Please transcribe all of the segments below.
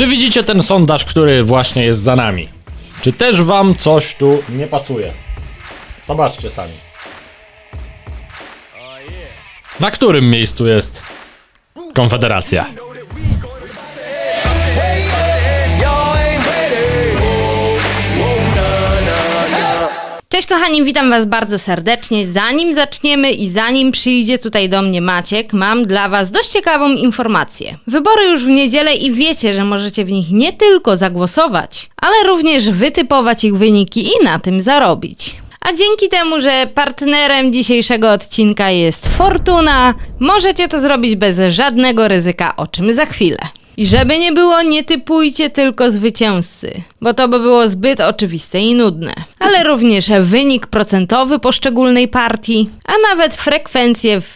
Czy widzicie ten sondaż, który właśnie jest za nami? Czy też wam coś tu nie pasuje? Zobaczcie sami. Na którym miejscu jest Konfederacja? Cześć kochani, witam was bardzo serdecznie. Zanim zaczniemy i zanim przyjdzie tutaj do mnie Maciek, mam dla was dość ciekawą informację. Wybory już w niedzielę i wiecie, że możecie w nich nie tylko zagłosować, ale również wytypować ich wyniki i na tym zarobić. A dzięki temu, że partnerem dzisiejszego odcinka jest Fortuna, możecie to zrobić bez żadnego ryzyka, o czym za chwilę. I żeby nie było, nie typujcie tylko zwycięzcy, bo to by było zbyt oczywiste i nudne. Ale również wynik procentowy poszczególnej partii, a nawet frekwencje w,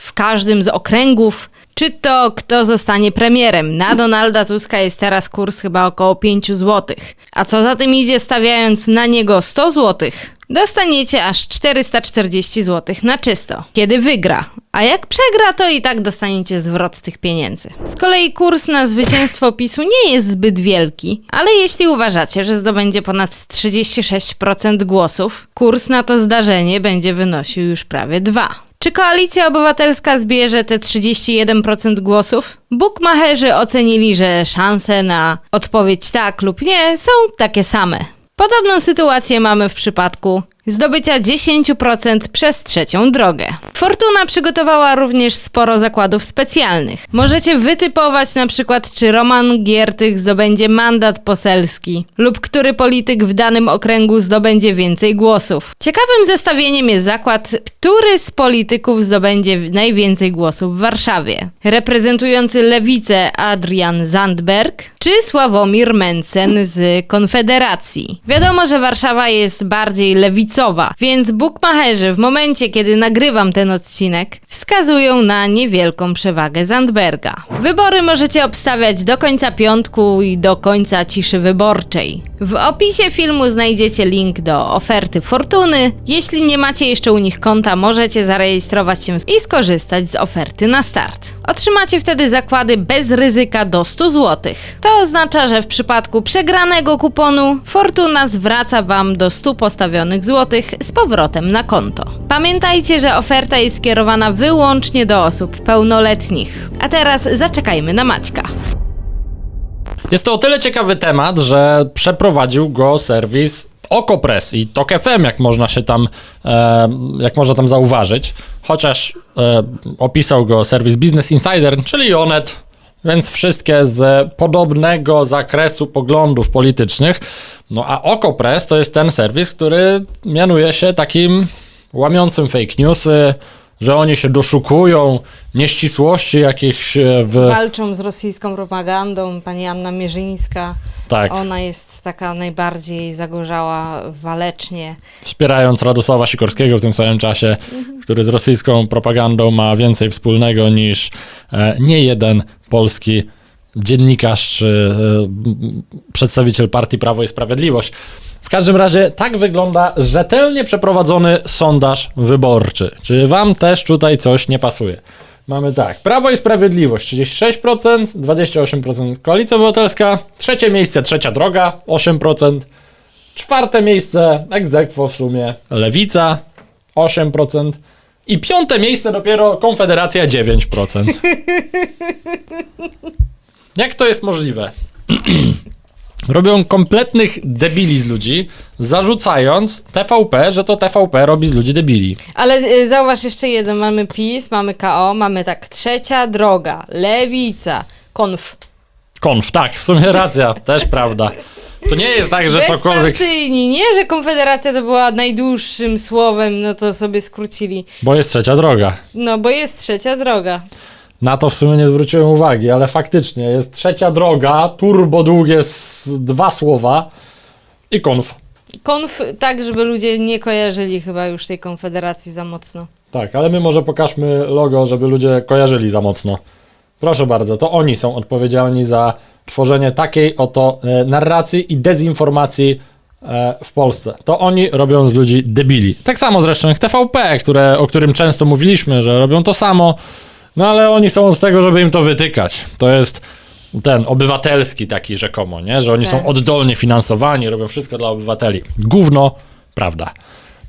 w każdym z okręgów. Czy to kto zostanie premierem? Na Donalda Tuska jest teraz kurs chyba około 5 zł. A co za tym idzie, stawiając na niego 100 zł, dostaniecie aż 440 zł na czysto, kiedy wygra. A jak przegra, to i tak dostaniecie zwrot tych pieniędzy. Z kolei kurs na zwycięstwo PiSu nie jest zbyt wielki, ale jeśli uważacie, że zdobędzie ponad 36% głosów, kurs na to zdarzenie będzie wynosił już prawie 2. Czy koalicja obywatelska zbierze te 31% głosów? Bukmacherzy ocenili, że szanse na odpowiedź tak lub nie są takie same. Podobną sytuację mamy w przypadku zdobycia 10% przez trzecią drogę. Fortuna przygotowała również sporo zakładów specjalnych. Możecie wytypować na przykład, czy Roman Giertych zdobędzie mandat poselski lub który polityk w danym okręgu zdobędzie więcej głosów. Ciekawym zestawieniem jest zakład, który z polityków zdobędzie najwięcej głosów w Warszawie. Reprezentujący lewicę Adrian Zandberg czy Sławomir Mencen z Konfederacji. Wiadomo, że Warszawa jest bardziej lewicowa, więc bukmacherzy w momencie, kiedy nagrywam ten odcinek, wskazują na niewielką przewagę Zandberga. Wybory możecie obstawiać do końca piątku i do końca ciszy wyborczej. W opisie filmu znajdziecie link do oferty Fortuny. Jeśli nie macie jeszcze u nich konta, możecie zarejestrować się i skorzystać z oferty na start. Otrzymacie wtedy zakłady bez ryzyka do 100 zł. To oznacza, że w przypadku przegranego kuponu Fortuna zwraca Wam do 100 postawionych złotych z powrotem na konto. Pamiętajcie, że oferta jest skierowana wyłącznie do osób pełnoletnich. A teraz zaczekajmy na Maćka. Jest to o tyle ciekawy temat, że przeprowadził go serwis Okopress i Tok FM, jak można się tam, e, jak można tam zauważyć. Chociaż e, opisał go serwis Business Insider, czyli Onet, więc wszystkie z podobnego zakresu poglądów politycznych. No a Okopress to jest ten serwis, który mianuje się takim łamiącym fake newsy, że oni się doszukują nieścisłości jakichś e, w... Walczą z rosyjską propagandą. Pani Anna Mierzyńska, Tak. ona jest taka najbardziej zagorzała walecznie. wspierając Radosława Sikorskiego w tym samym czasie, Mhm. który z rosyjską propagandą ma więcej wspólnego niż e, nie jeden polski dziennikarz czy e, przedstawiciel partii Prawo i Sprawiedliwość. W każdym razie tak wygląda rzetelnie przeprowadzony sondaż wyborczy. Czy wam też tutaj coś nie pasuje? Mamy tak, Prawo i Sprawiedliwość 36%, 28% Koalicja Obywatelska, trzecie miejsce Trzecia Droga 8%, Czwarte miejsce egzekwo w sumie Lewica 8% i piąte miejsce dopiero Konfederacja 9%. Jak to jest możliwe? Robią kompletnych debili z ludzi, zarzucając TVP, że to TVP robi z ludzi debili. Ale y, zauważ jeszcze jeden, mamy PiS, mamy KO, mamy tak trzecia droga, lewica, konf. Konf, tak, w sumie racja, też prawda. To nie jest tak, że cokolwiek. Bezpartyjni, nie, że Konfederacja to była najdłuższym słowem, no to sobie skrócili. Bo jest trzecia droga. No bo jest trzecia droga. Na to w sumie nie zwróciłem uwagi, ale faktycznie jest trzecia droga, turbo długie s- dwa słowa i konf. Konf tak, żeby ludzie nie kojarzyli chyba już tej Konfederacji za mocno. Tak, ale my może pokażmy logo, żeby ludzie kojarzyli za mocno. Proszę bardzo, to oni są odpowiedzialni za tworzenie takiej oto e, narracji i dezinformacji e, w Polsce. To oni robią z ludzi debili. Tak samo zresztą jak TVP, które, o którym często mówiliśmy, że robią to samo, no ale oni są od tego, żeby im to wytykać. To jest ten obywatelski taki rzekomo, nie? że oni Tak. są oddolnie finansowani, robią wszystko dla obywateli. Gówno, prawda.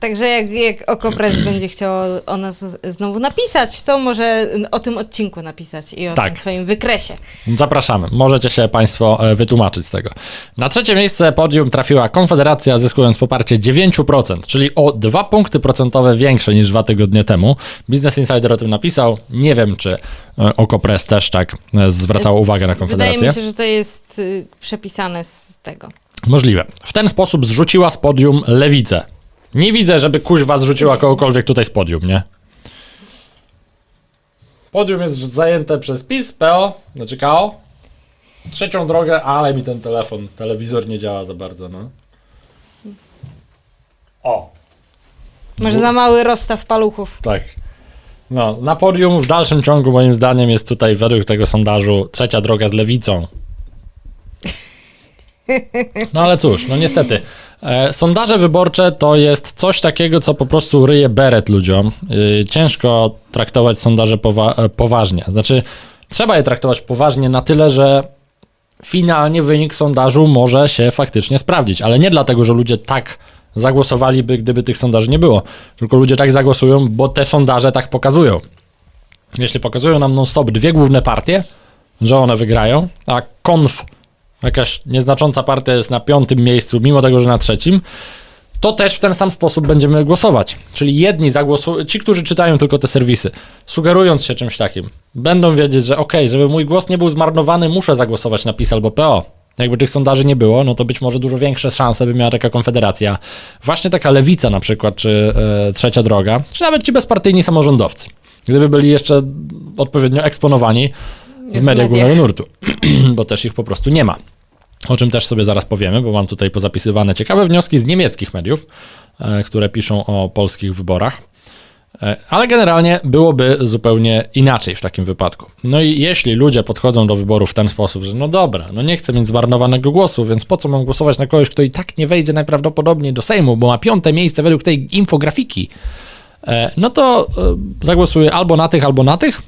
Także jak, jak Okopres będzie chciał o nas znowu napisać, to może o tym odcinku napisać i o Tak. tym swoim wykresie. Zapraszamy. Możecie się Państwo e, wytłumaczyć z tego. Na trzecie miejsce podium trafiła Konfederacja, zyskując poparcie 9%, czyli o 2 punkty procentowe większe niż dwa tygodnie temu. Business Insider o tym napisał. Nie wiem, czy e, Okopres też tak e, zwracało uwagę na Wydaje Konfederację. mi się, że to jest y, przepisane z tego. Możliwe. W ten sposób zrzuciła z podium lewicę. Nie widzę, żeby kuźwa zrzuciła kogokolwiek tutaj z podium, nie? Podium jest zajęte przez PiS, PO, znaczy KO. Trzecią drogę, ale mi ten telefon, telewizor nie działa za bardzo, no. O, Może za mały rozstaw paluchów. tak. No, na podium w dalszym ciągu moim zdaniem jest tutaj według tego sondażu trzecia droga z lewicą. No ale cóż, no niestety. E, sondaże wyborcze to jest coś takiego, co po prostu ryje beret ludziom. Y, ciężko traktować sondaże powa- e, poważnie. Znaczy, trzeba je traktować poważnie na tyle, że finalnie wynik sondażu może się faktycznie sprawdzić, ale nie dlatego, że ludzie tak zagłosowaliby, gdyby tych sondaży nie było, tylko ludzie tak zagłosują, bo te sondaże tak pokazują. Jeśli pokazują nam non-stop dwie główne partie, że one wygrają, a konf, jakaś nieznacząca partia jest na piątym miejscu, mimo tego, że na trzecim, to też w ten sam sposób będziemy głosować. Czyli jedni zagłosują, ci, którzy czytają tylko te serwisy, sugerując się czymś takim, będą wiedzieć, że okej, żeby mój głos nie był zmarnowany, muszę zagłosować na PiS albo PO. Jakby tych sondaży nie było, no to być może dużo większe szanse by miała taka konfederacja. Właśnie taka lewica na przykład, czy e, trzecia droga, czy nawet ci bezpartyjni samorządowcy. Gdyby byli jeszcze odpowiednio eksponowani w mediach głównego nurtu, bo też ich po prostu nie ma. O czym też sobie zaraz powiemy, bo mam tutaj pozapisywane ciekawe wnioski z niemieckich mediów, e, które piszą o polskich wyborach. E, Ale generalnie byłoby zupełnie inaczej w takim wypadku. No i jeśli ludzie podchodzą do wyborów w ten sposób, że no dobra, no nie chcę mieć zmarnowanego głosu, więc po co mam głosować na kogoś, kto i tak nie wejdzie najprawdopodobniej do Sejmu, bo ma piąte miejsce według tej infografiki, e, no to zagłosuję albo na tych, albo na tych,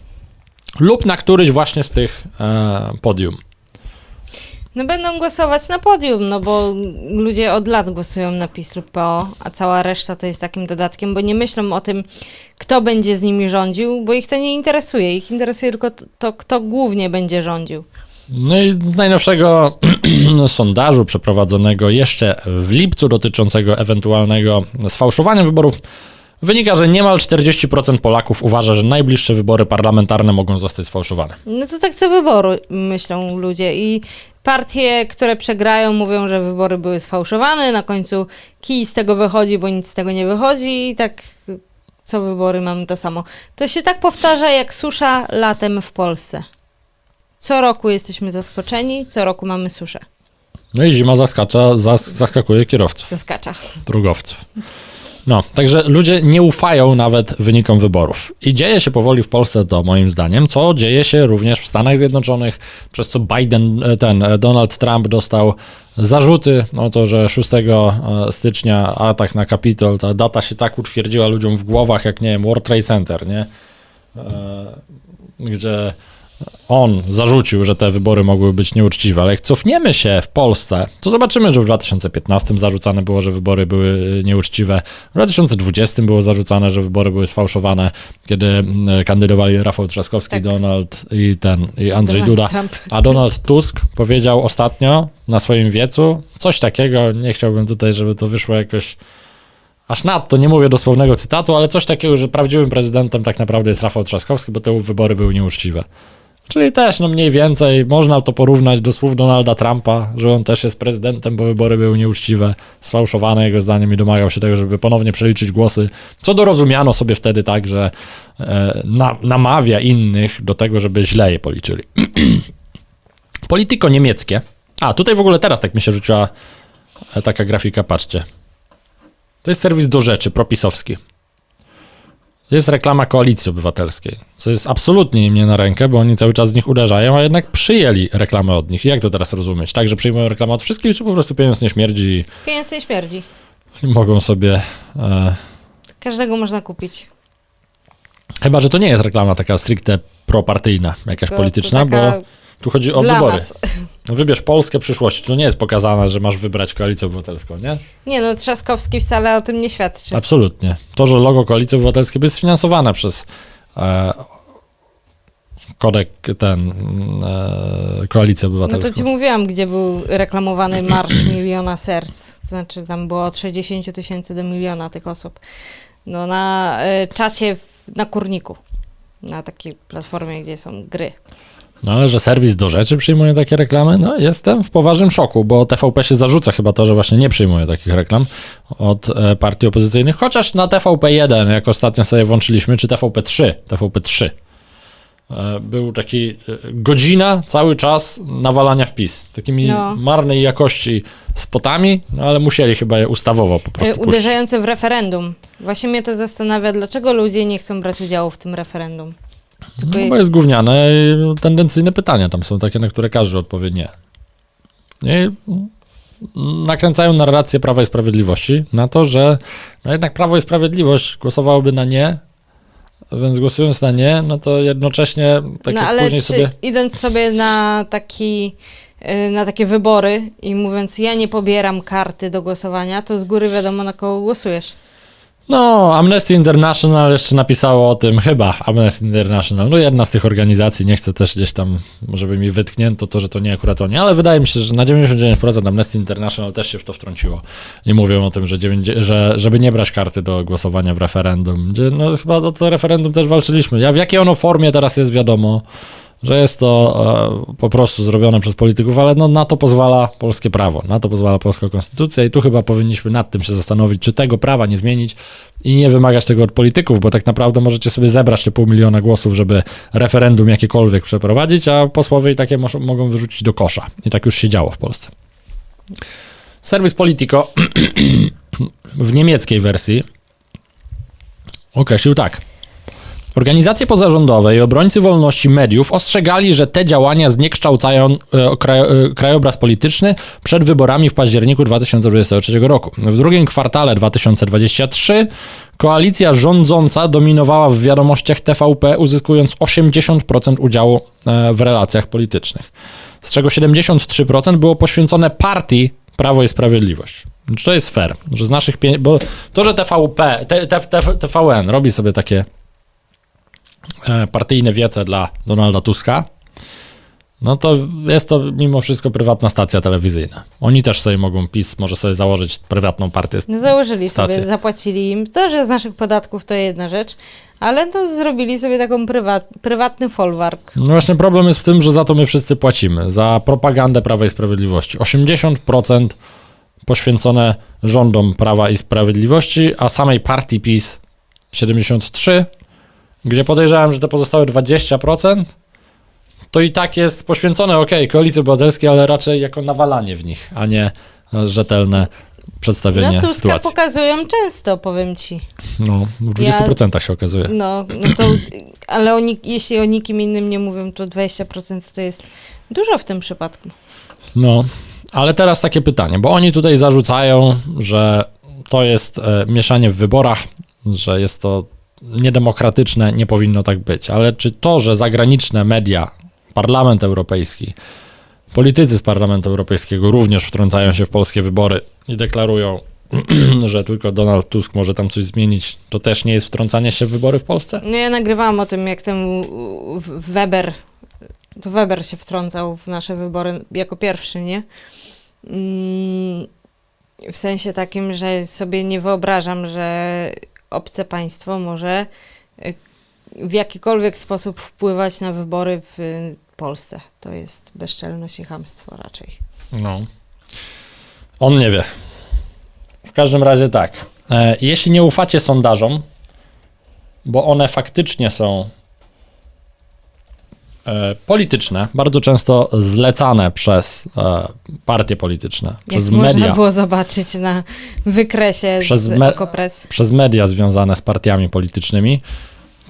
lub na któryś właśnie z tych e, podium. No będą głosować na podium, no bo ludzie od lat głosują na PiS lub PO, a cała reszta to jest takim dodatkiem, bo nie myślą o tym, kto będzie z nimi rządził, bo ich to nie interesuje. Ich interesuje tylko to, to kto głównie będzie rządził. No i z najnowszego sondażu przeprowadzonego jeszcze w lipcu dotyczącego ewentualnego sfałszowania wyborów wynika, że niemal 40% Polaków uważa, że najbliższe wybory parlamentarne mogą zostać sfałszowane. No to tak co wyboru myślą ludzie i partie, które przegrają mówią, że wybory były sfałszowane, na końcu kij z tego wychodzi, bo nic z tego nie wychodzi i tak co wybory mamy to samo. To się tak powtarza jak susza latem w Polsce. Co roku jesteśmy zaskoczeni, co roku mamy suszę. No i zima zaskacza, zas, zaskakuje kierowców, Zaskacza. drogowców. No, także ludzie nie ufają nawet wynikom wyborów. I dzieje się powoli w Polsce to moim zdaniem, co dzieje się również w Stanach Zjednoczonych, przez co Biden, e, ten e, Donald Trump dostał zarzuty o to, że 6 e, stycznia atak na Kapitol, ta data się tak utwierdziła ludziom w głowach, jak nie wiem, World Trade Center, nie? Gdzie on zarzucił, że te wybory mogły być nieuczciwe, ale jak cofniemy się w Polsce, to zobaczymy, że w 2015 zarzucane było, że wybory były nieuczciwe, w 2020 było zarzucane, że wybory były sfałszowane, kiedy mm, kandydowali Rafał Trzaskowski, Tak. Donald i ten, i Andrzej Donald Duda. Trump. A Donald Tusk powiedział ostatnio na swoim wiecu coś takiego, nie chciałbym tutaj, żeby to wyszło jakoś aż nadto, nie mówię dosłownego cytatu, ale coś takiego, że prawdziwym prezydentem tak naprawdę jest Rafał Trzaskowski, bo te wybory były nieuczciwe. Czyli też, no mniej więcej, można to porównać do słów Donalda Trumpa, że on też jest prezydentem, bo wybory były nieuczciwe, sfałszowane jego zdaniem i domagał się tego, żeby ponownie przeliczyć głosy, co dorozumiano sobie wtedy tak, że e, na, namawia innych do tego, żeby źle je policzyli. Polityko niemieckie. A, tutaj w ogóle teraz tak mi się rzuciła e, taka grafika, patrzcie. To jest serwis do rzeczy, propisowski. Jest reklama koalicji obywatelskiej, co jest absolutnie im nie na rękę, bo oni cały czas z nich uderzają, a jednak przyjęli reklamę od nich. Jak to teraz rozumieć? Tak, że przyjmują reklamę od wszystkich, czy po prostu pieniądz nie śmierdzi Pieniądz nie śmierdzi. i mogą sobie... E, Każdego można kupić. chyba, że to nie jest reklama taka stricte propartyjna, jakaś To- polityczna, taka bo Tu chodzi o Dla wybory. nas. No wybierz Polskę przyszłości. Tu nie jest pokazane, że masz wybrać koalicję obywatelską, nie? Nie no, Trzaskowski wcale o tym nie świadczy. Absolutnie. To, że logo koalicji obywatelskiej jest sfinansowane przez e, kodek ten e, koalicję No obywatelską. to ci mówiłam, gdzie był reklamowany Marsz Miliona Serc. To znaczy tam było od 60 tysięcy do miliona tych osób. No na y, czacie na Kurniku. Na takiej platformie, gdzie są gry. No ale że serwis do rzeczy przyjmuje takie reklamy, no jestem w poważnym szoku, bo TVP się zarzuca chyba to, że właśnie nie przyjmuje takich reklam od e, partii opozycyjnych, chociaż na TVP1, jak ostatnio sobie włączyliśmy, czy TVP3, TVP3, e, był taki e, godzina cały czas nawalania wpis, takimi No. marnej jakości spotami, no ale musieli chyba je ustawowo po prostu puścić. uderzające w referendum. Właśnie mnie to zastanawia, dlaczego ludzie nie chcą brać udziału w tym referendum. Tylko No bo jest gówniane i tendencyjne pytania tam są takie, na które każdy odpowie nie. I nakręcają narrację Prawa i Sprawiedliwości na to, że no jednak Prawo i Sprawiedliwość głosowałoby na nie, więc głosując na nie, no to jednocześnie tak no ale później sobie... idąc sobie na taki y, na takie wybory i mówiąc, ja nie pobieram karty do głosowania, to z góry wiadomo, na kogo głosujesz. No, Amnesty International jeszcze napisało o tym, chyba Amnesty International, no jedna z tych organizacji, nie chcę też gdzieś tam, żeby mi wytknięto to, że to nie akurat oni, ale wydaje mi się, że na 99% Amnesty International też się w to wtrąciło i mówią o tym, że, 90, że żeby nie brać karty do głosowania w referendum, gdzie no chyba o to referendum też walczyliśmy. Ja w jakiej ono formie teraz jest wiadomo, że jest to e, po prostu zrobione przez polityków, ale no, na to pozwala polskie prawo, na to pozwala polska konstytucja i tu chyba powinniśmy nad tym się zastanowić, czy tego prawa nie zmienić i nie wymagać tego od polityków, bo tak naprawdę możecie sobie zebrać te pół miliona głosów, żeby referendum jakiekolwiek przeprowadzić, a posłowie i takie mogą wyrzucić do kosza. I tak już się działo w Polsce. Serwis Politico w niemieckiej wersji określił tak. Organizacje pozarządowe i obrońcy wolności mediów ostrzegali, że te działania zniekształcają e, e, krajobraz polityczny przed wyborami w październiku 2023 roku. W drugim kwartale 2023 koalicja rządząca dominowała w wiadomościach TVP, uzyskując 80% udziału e, w relacjach politycznych, z czego 73% było poświęcone partii Prawo i Sprawiedliwość. Czy to jest fair? Że z naszych pieniędzy, bo to, że TVP, TVN robi sobie takie partyjne wiece dla Donalda Tuska, no to jest to mimo wszystko prywatna stacja telewizyjna. Oni też sobie mogą, PiS może sobie założyć prywatną partię. No założyli Stacje. sobie, zapłacili im. To, że z naszych podatków to jedna rzecz, ale to zrobili sobie taką prywat, prywatny folwark. No właśnie problem jest w tym, że za to my wszyscy płacimy, za propagandę Prawa i Sprawiedliwości. 80% poświęcone rządom Prawa i Sprawiedliwości, a samej partii PiS 73%, gdzie podejrzewam, że te pozostałe 20% to i tak jest poświęcone, ok, koalicji obywatelskiej, ale raczej jako nawalanie w nich, a nie rzetelne przedstawienie No Tuska sytuacji. pokazują często, powiem ci. No, w 20% się okazuje. No, no to, ale o, jeśli o nikim innym nie mówią, to 20% to jest dużo w tym przypadku. No, ale teraz takie pytanie, bo oni tutaj zarzucają, że to jest e, mieszanie w wyborach, że jest to niedemokratyczne, nie powinno tak być. Ale czy to, że zagraniczne media, Parlament Europejski, politycy z Parlamentu Europejskiego również wtrącają się w polskie wybory i deklarują, że tylko Donald Tusk może tam coś zmienić, to też nie jest wtrącanie się w wybory w Polsce? No ja nagrywałam o tym, jak ten Weber, to Weber się wtrącał w nasze wybory jako pierwszy, nie? Mm, W sensie takim, że sobie nie wyobrażam, że obce państwo może y, w jakikolwiek sposób wpływać na wybory w Polsce. To jest bezczelność i chamstwo raczej. No. On nie wie. W każdym razie tak. E, jeśli nie ufacie sondażom, bo one faktycznie są polityczne, bardzo często zlecane przez e, partie polityczne, przez Jak można media, było zobaczyć na wykresie Przez z me- Okopres. przez media związane z partiami politycznymi,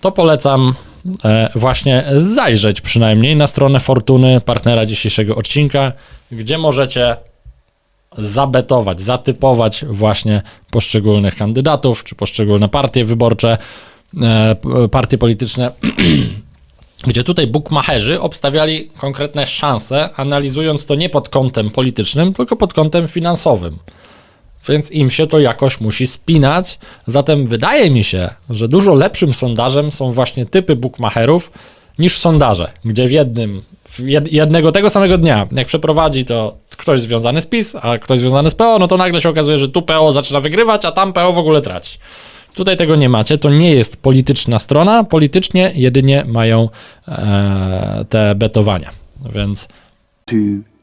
to polecam e, właśnie zajrzeć przynajmniej na stronę Fortuny, partnera dzisiejszego odcinka, gdzie możecie zabetować, zatypować właśnie poszczególnych kandydatów, czy poszczególne partie wyborcze, e, partie polityczne gdzie tutaj bukmacherzy obstawiali konkretne szanse, analizując to nie pod kątem politycznym, tylko pod kątem finansowym. Więc im się to jakoś musi spinać. Zatem wydaje mi się, że dużo lepszym sondażem są właśnie typy bukmacherów niż sondaże, gdzie w jednym, jednego tego samego dnia, jak przeprowadzi to ktoś związany z PiS, a ktoś związany z PO, no to nagle się okazuje, że tu PO zaczyna wygrywać, a tam PO w ogóle traci. Tutaj tego nie macie, to nie jest polityczna strona, politycznie jedynie mają e, te betowania. Więc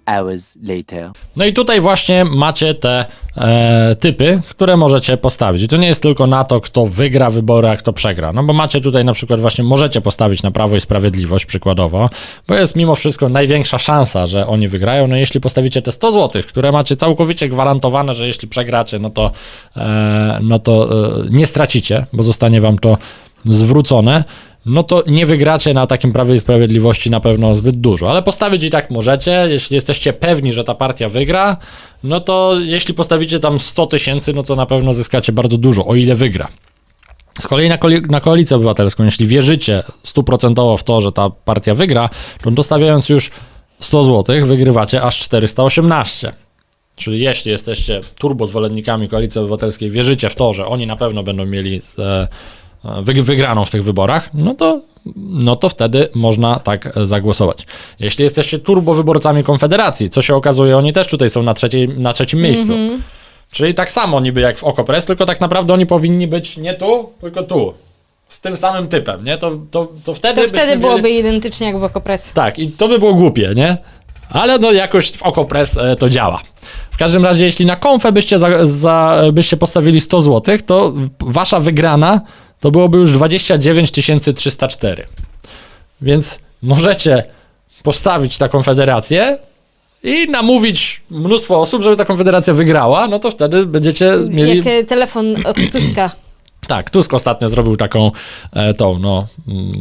hours later. no i tutaj właśnie macie te e, typy, które możecie postawić. I to nie jest tylko na to, kto wygra wybory, a kto przegra. No bo macie tutaj na przykład właśnie, możecie postawić na Prawo i Sprawiedliwość przykładowo, bo jest mimo wszystko największa szansa, że oni wygrają. No jeśli postawicie te 100 zł, które macie całkowicie gwarantowane, że jeśli przegracie, no to, e, no to e, nie stracicie, bo zostanie wam to zwrócone, no to nie wygracie na takim Prawie i Sprawiedliwości na pewno zbyt dużo, ale postawić i tak możecie, jeśli jesteście pewni, że ta partia wygra, no to jeśli postawicie tam 100 tysięcy, no to na pewno zyskacie bardzo dużo, o ile wygra. Z kolei na, koali- na koalicję obywatelską, jeśli wierzycie stuprocentowo w to, że ta partia wygra, to dostawiając już 100 zł, wygrywacie aż 418. Czyli jeśli jesteście turbo zwolennikami Koalicji Obywatelskiej, wierzycie w to, że oni na pewno będą mieli e, wygraną w tych wyborach, no to, no to wtedy można tak zagłosować. Jeśli jesteście turbo wyborcami Konfederacji, co się okazuje, oni też tutaj są na, trzeciej, na trzecim miejscu. Czyli tak samo niby jak w Okopres, tylko tak naprawdę oni powinni być nie tu, tylko tu. Z tym samym typem, nie? To, to, to wtedy To wtedy mieli- byłoby identycznie jak w Okopres. tak, i to by było głupie, nie? Ale no jakoś w Okopres e, to działa. W każdym razie, jeśli na konfę byście, za, za, byście postawili 100 zł, to wasza wygrana to byłoby już 29 304. Więc możecie postawić na konfederację i namówić mnóstwo osób, żeby ta konfederacja wygrała, no to wtedy będziecie mieli... Jak e, telefon od Tuska, Tak, Tusk ostatnio zrobił taką e, tą, no,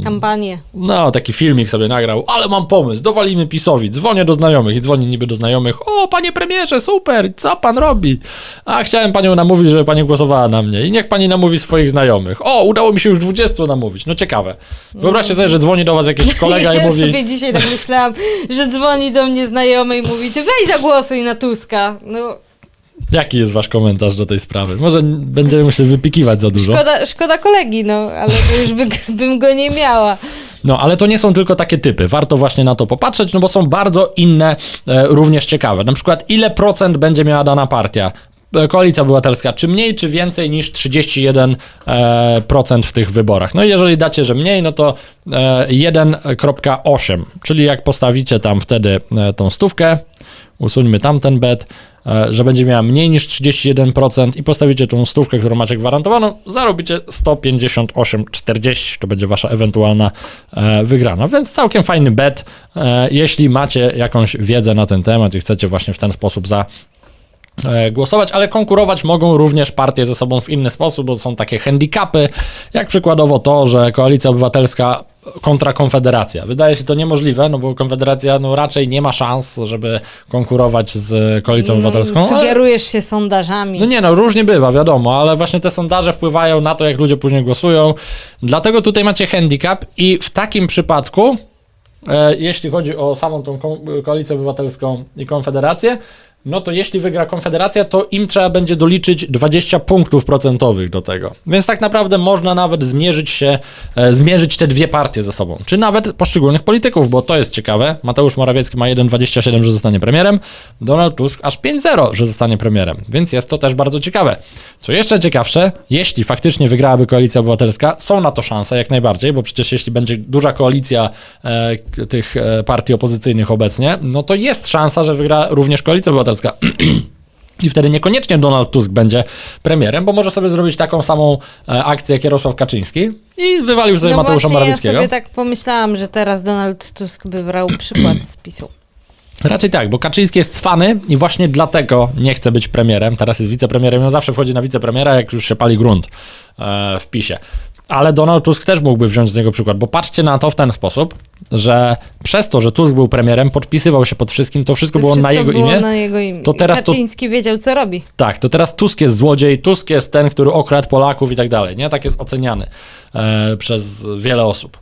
kampanię. no, taki filmik sobie nagrał, ale mam pomysł, dowalimy PiSowi, dzwonię do znajomych i dzwoni niby do znajomych, o panie premierze, super, co pan robi? A chciałem panią namówić, żeby pani głosowała na mnie i niech pani namówi swoich znajomych. O, udało mi się już 20 namówić, no ciekawe. Wyobraźcie sobie, że dzwoni do was jakiś kolega i ja mówi, sobie dzisiaj tak myślałam, że dzwoni do mnie znajomy i mówi, ty weź zagłosuj na Tuska. No, jaki jest wasz komentarz do tej sprawy? Może będziemy musieli wypikiwać za dużo. szkoda, szkoda kolegi, no, ale to już by, bym go nie miała. No, ale to nie są tylko takie typy. Warto właśnie na to popatrzeć, no bo są bardzo inne, e, również ciekawe. Na przykład, ile procent będzie miała dana partia? E, Koalicja Obywatelska, czy mniej, czy więcej niż 31% e, procent w tych wyborach? No i jeżeli dacie, że mniej, no to e, 1,8, czyli jak postawicie tam wtedy e, tą stówkę, usuńmy tamten bet, e, że będzie miała mniej niż 31% i postawicie tą stówkę, którą macie gwarantowaną, zarobicie 158,40, to będzie wasza ewentualna e, wygrana. Więc całkiem fajny bet, e, jeśli macie jakąś wiedzę na ten temat i chcecie właśnie w ten sposób za głosować, ale konkurować mogą również partie ze sobą w inny sposób, bo są takie handicapy, jak przykładowo to, że Koalicja Obywatelska kontra Konfederacja. Wydaje się to niemożliwe, no bo Konfederacja no, raczej nie ma szans, żeby konkurować z Koalicją Obywatelską. ale- Sugerujesz się sondażami. no nie no, różnie bywa, wiadomo, ale właśnie te sondaże wpływają na to, jak ludzie później głosują. Dlatego tutaj macie handicap i w takim przypadku, e, jeśli chodzi o samą tą ko- koalicję obywatelską i konfederację, no to jeśli wygra Konfederacja, to im trzeba będzie doliczyć 20 punktów procentowych do tego. Więc tak naprawdę można nawet zmierzyć się, e, zmierzyć te dwie partie ze sobą, czy nawet poszczególnych polityków, bo to jest ciekawe. Mateusz Morawiecki ma 1,27, że zostanie premierem, Donald Tusk aż 5,0, że zostanie premierem, więc jest to też bardzo ciekawe. Co jeszcze ciekawsze, jeśli faktycznie wygrałaby Koalicja Obywatelska, są na to szanse jak najbardziej, bo przecież jeśli będzie duża koalicja e, tych e, partii opozycyjnych obecnie, no to jest szansa, że wygra również Koalicja Obywatelska. I wtedy niekoniecznie Donald Tusk będzie premierem, bo może sobie zrobić taką samą e, akcję jak Jarosław Kaczyński i wywalił sobie no Mateusza właśnie, ja Morawieckiego. sobie tak pomyślałam, że teraz Donald Tusk by brał przykład z PiSu. Raczej tak, bo Kaczyński jest cwany i właśnie dlatego nie chce być premierem. Teraz jest wicepremierem i on zawsze wchodzi na wicepremiera, jak już się pali grunt e, w PiSie. Ale Donald Tusk też mógłby wziąć z niego przykład, bo patrzcie na to w ten sposób, że przez to, że Tusk był premierem, podpisywał się pod wszystkim, to wszystko To było na wszystko jego było imię. na jego imię. To teraz to- Kaczyński wiedział, co robi. Tak, to teraz Tusk jest złodziej, Tusk jest ten, który okradł Polaków i tak dalej, nie? Tak jest oceniany e, przez wiele osób.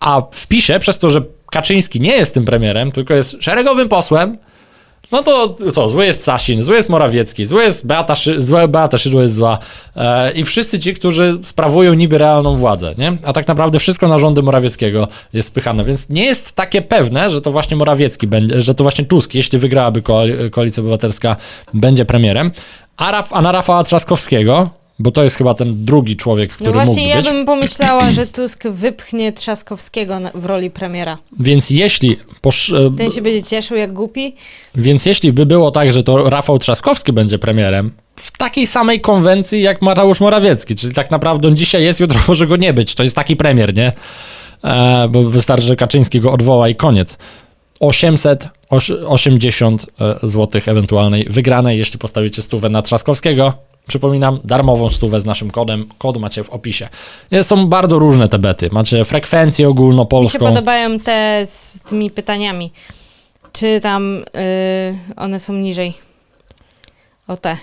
A w PiSie, przez to, że Kaczyński nie jest tym premierem, tylko jest szeregowym posłem, no to co, zły jest Sasin, zły jest Morawiecki, zły jest Beata, Szy- złe Beata Szydło jest zła e, i wszyscy ci, którzy sprawują niby realną władzę, nie? A tak naprawdę wszystko na rządy Morawieckiego jest spychane, więc nie jest takie pewne, że to właśnie Morawiecki będzie, że to właśnie Tusk, jeśli wygrałaby koali- Koalicja Obywatelska, będzie premierem. A, Raf, a na Rafała Trzaskowskiego, bo to jest chyba ten drugi człowiek, który No właśnie, mógł ja być. bym pomyślała, że Tusk wypchnie Trzaskowskiego na, w roli premiera. Więc jeśli posz, e, Ten się będzie cieszył jak głupi. Więc jeśli by było tak, że to Rafał Trzaskowski będzie premierem, w takiej samej konwencji jak Mateusz Morawiecki, czyli tak naprawdę on dzisiaj jest, jutro może go nie być. To jest taki premier, nie? E, bo wystarczy, że Kaczyński go odwoła i koniec. 880 zł ewentualnej wygranej, jeśli postawicie stówę na Trzaskowskiego. Przypominam, darmową stówę z naszym kodem. Kod macie w opisie. Nie, Są bardzo różne te bety. Macie frekwencję Mi się ogólnopolską. podobają te z tymi pytaniami. Czy tam y, one są niżej? O te.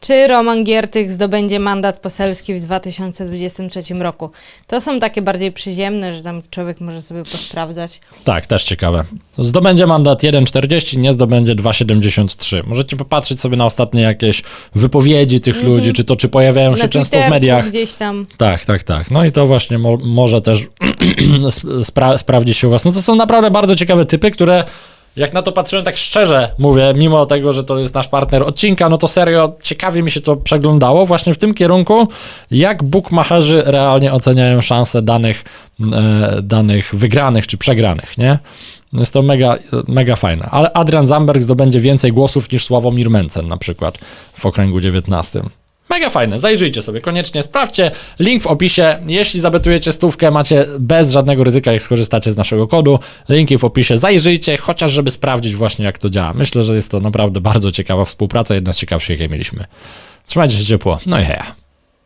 Czy Roman Giertych zdobędzie mandat poselski w 2023 roku? To są takie bardziej przyziemne, że tam człowiek może sobie posprawdzać. Tak, też ciekawe. Zdobędzie mandat 1,40, nie zdobędzie 2,73. Możecie popatrzeć sobie na ostatnie jakieś wypowiedzi tych ludzi, czy to, czy pojawiają się Na często w mediach. gdzieś tam. Tak, tak, tak. No i to właśnie mo- może też spra- sprawdzić się u was. No to są naprawdę bardzo ciekawe typy, które jak na to patrzyłem tak szczerze, mówię, mimo tego, że to jest nasz partner odcinka, no to serio ciekawie mi się to przeglądało właśnie w tym kierunku, jak bookmacherzy realnie oceniają szanse danych, e, danych wygranych czy przegranych, nie? Jest to mega, mega fajne. Ale Adrian Zamberg zdobędzie więcej głosów niż Sławomir Mencen na przykład w okręgu 19. Mega fajne, zajrzyjcie sobie, koniecznie sprawdźcie. Link w opisie. Jeśli zabetujecie stówkę, macie bez żadnego ryzyka, jak skorzystacie z naszego kodu. Linki w opisie, zajrzyjcie, chociaż żeby sprawdzić właśnie, jak to działa. Myślę, że jest to naprawdę bardzo ciekawa współpraca, jedna z ciekawszych, jakie mieliśmy. Trzymajcie się ciepło, no i heja.